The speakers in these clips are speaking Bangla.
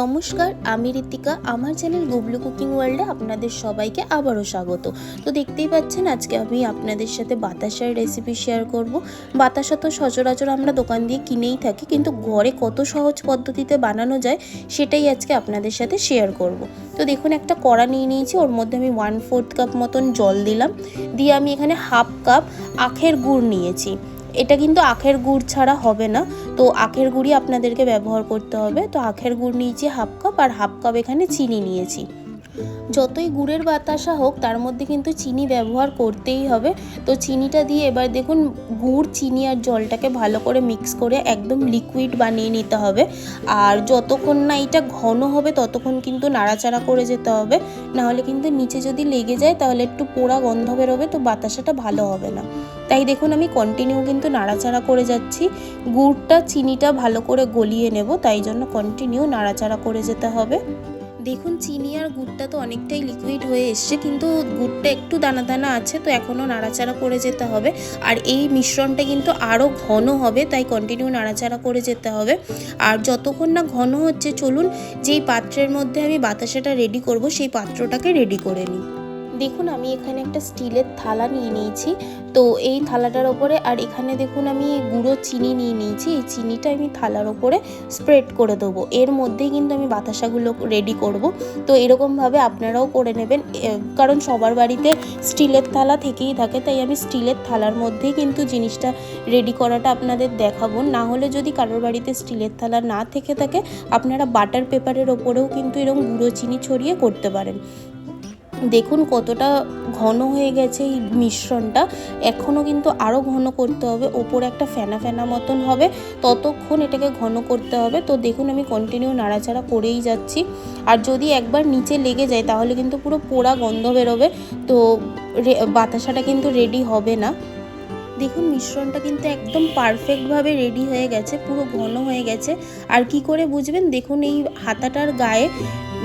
নমস্কার, আমি ঋতিকা আমার চ্যানেল গুবলু কুকিং ওয়ার্ল্ডে আপনাদের সবাইকে আবারও স্বাগত। তো দেখতেই পাচ্ছেন, আজকে আমি আপনাদের সাথে বাতাসার রেসিপি শেয়ার করব। বাতাসা তো সচরাচর আমরা দোকান দিয়ে কিনেই থাকি, কিন্তু ঘরে কত সহজ পদ্ধতিতে বানানো যায়, সেটাই আজকে আপনাদের সাথে শেয়ার করব। তো দেখুন, একটা কড়া নিয়ে নিয়েছি, ওর মধ্যে আমি ওয়ান ফোর্থ কাপ মতন জল দিলাম। দিয়ে আমি এখানে হাফ কাপ আখের গুড় নিয়েছি। এটা কিন্তু আখের গুড় ছাড়া হবে না। তো আখের গুড়ই আপনাদেরকে ব্যবহার করতে হবে। তো আখের গুড় নিয়েছি হাফ কাপ আর হাফ কাপ এখানে চিনি নিয়েছি। যতই গুড়ের বাতাসা হোক, তার মধ্যে কিন্তু চিনি ব্যবহার করতেই হবে। তো চিনিটা দিয়ে এবার দেখুন, গুড়, চিনি আর জলটাকে ভালো করে মিক্স করে একদম লিকুইড বানিয়ে নিতে হবে। আর যতক্ষণ না এটা ঘন হবে, ততক্ষণ কিন্তু নাড়াচাড়া করে যেতে হবে। নাহলে কিন্তু নিচে যদি লেগে যায়, তাহলে একটু পোড়া গন্ধ বেরোবে, তো বাতাসাটা ভালো হবে না। তাই দেখুন, আমি কন্টিনিউ কিন্তু নাড়াচাড়া করে যাচ্ছি। গুড়টা, চিনিটা ভালো করে গলিয়ে নেব, তাই জন্য কন্টিনিউ নাড়াচাড়া করে যেতে হবে। দেখুন, চিনি আর গুড়টা তো অনেকটাই লিকুইড হয়ে এসছে, কিন্তু গুড়টা একটু দানা দানা আছে, তো এখনও নাড়াচাড়া করে যেতে হবে। আর এই মিশ্রণটা কিন্তু আরও ঘন হবে, তাই কন্টিনিউ নাড়াচাড়া করে যেতে হবে। আর যতক্ষণ না ঘন হচ্ছে, চলুন, যেই পাত্রের মধ্যে আমি বাতাসাটা রেডি করব, সেই পাত্রটাকে রেডি করে নিই। দেখুন, আমি এখানে একটা স্টিলের থালা নিয়ে নিয়েছি। তো এই থালাটার ওপরে, আর এখানে দেখুন, আমি গুঁড়ো চিনি নিয়ে নিয়েছি। এই চিনিটা আমি থালার ওপরে স্প্রেড করে দেবো। এর মধ্যেই কিন্তু আমি বাতাসাগুলো রেডি করব। তো এরকমভাবে আপনারাও করে নেবেন। কারণ সবার বাড়িতে স্টিলের থালা থেকেই থাকে, তাই আমি স্টিলের থালার মধ্যেই কিন্তু জিনিসটা রেডি করাটা আপনাদের দেখাবো। না হলে যদি কারোর বাড়িতে স্টিলের থালা না থেকে থাকে, আপনারা বাটার পেপারের ওপরেও কিন্তু এরকম গুঁড়ো চিনি ছড়িয়ে করতে পারেন। দেখুন কতটা ঘন হয়ে গেছে এই মিশ্রণটা। এখনও কিন্তু আরও ঘন করতে হবে, ওপরে একটা ফেনা ফেনা মতন হবে, ততক্ষণ এটাকে ঘন করতে হবে। তো দেখুন আমি কন্টিনিউ নাড়াচাড়া করেই যাচ্ছি। আর যদি একবার নিচে লেগে যায় তাহলে কিন্তু পুরো পোড়া গন্ধ বেরোবে। তো বাতাসাটা কিন্তু রেডি হবে না। দেখুন মিশ্রণটা কিন্তু একদম পারফেক্টভাবে রেডি হয়ে গেছে, পুরো ঘন হয়ে গেছে। আর কি করে বুঝবেন? দেখুন এই হাতাটার গায়ে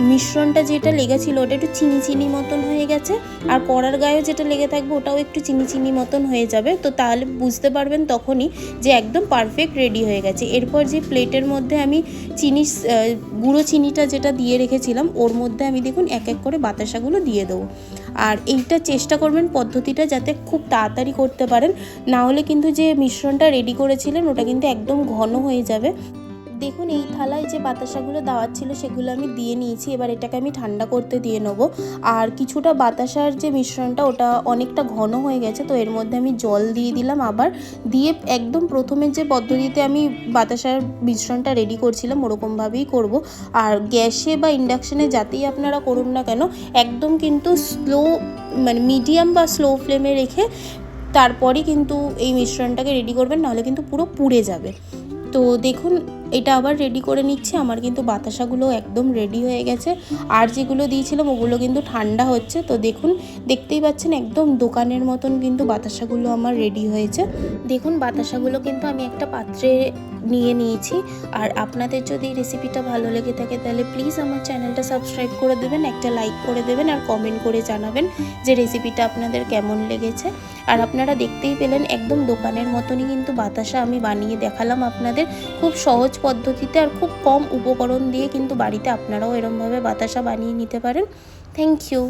মিশ্রণটা যেটা লেগেছিলো ওটা একটু চিনি চিনি মতন হয়ে গেছে, আর কড়ার গায়েও যেটা লেগে থাকবে ওটাও একটু চিনি চিনি মতন হয়ে যাবে। তো তাহলে বুঝতে পারবেন তখনই যে একদম পারফেক্ট রেডি হয়ে গেছে। এরপর যে প্লেটের মধ্যে আমি চিনি গুঁড়ো চিনিটা যেটা দিয়ে রেখেছিলাম, ওর মধ্যে আমি দেখুন এক এক করে বাতাসাগুলো দিয়ে দেবো। আর এইটা চেষ্টা করবেন পদ্ধতিটা যাতে খুব তাড়াতাড়ি করতে পারেন, না হলে কিন্তু যে মিশ্রণটা রেডি করেছিলেন ওটা কিন্তু একদম ঘন হয়ে যাবে। দেখুন, এই থালায় যে বাতাসাগুলো দেওয়ার ছিল সেগুলো আমি দিয়ে নিয়েছি। এবার এটাকে আমি ঠান্ডা করতে দিয়ে নেব। আর কিছুটা বাতাসার যে মিশ্রণটা, ওটা অনেকটা ঘন হয়ে গেছে, তো এর মধ্যে আমি জল দিয়ে দিলাম আবার। দিয়ে একদম প্রথমের যে পদ্ধতিতে আমি বাতাসার মিশ্রণটা রেডি করছিলাম, ওরকমভাবেই করব। আর গ্যাসে বা ইন্ডাকশানে যাতেই আপনারা করুন না কেন, একদম কিন্তু স্লো মানে মিডিয়াম বা স্লো ফ্লেমে রেখে তারপরই কিন্তু এই মিশ্রণটাকে রেডি করবেন, নাহলে কিন্তু পুরো পুড়ে যাবে। তো দেখুন, এটা আবার রেডি করে নিচ্ছে। আমার কিন্তু বাতাসাগুলো একদম রেডি হয়ে গেছে। আর যেগুলো দিয়েছিলাম, ওগুলো কিন্তু ঠান্ডা হচ্ছে। তো দেখুন, দেখতেই পাচ্ছেন, একদম দোকানের মতন কিন্তু বাতাসাগুলো আমার রেডি হয়েছে। দেখুন, বাতাসাগুলো কিন্তু আমি একটা পাত্রে নিয়ে নিয়েছি। আর আপনাদের যদি রেসিপিটা ভালো লেগে থাকে, তাহলে প্লিজ আমার চ্যানেলটা সাবস্ক্রাইব করে দেবেন, একটা লাইক করে দেবেন, আর কমেন্ট করে জানাবেন যে রেসিপিটা আপনাদের কেমন লেগেছে। আর আপনারা দেখতেই পেলেন, একদম দোকানের মতনই কিন্তু বাতাসা আমি বানিয়ে দেখালাম আপনাদের। খুব সহজ পদ্ধতিতে আর খুব কম উপকরণ দিয়ে কিন্তু বাড়িতে আপনারাও এরমভাবে বাতাসা বানিয়ে নিতে পারেন। Thank you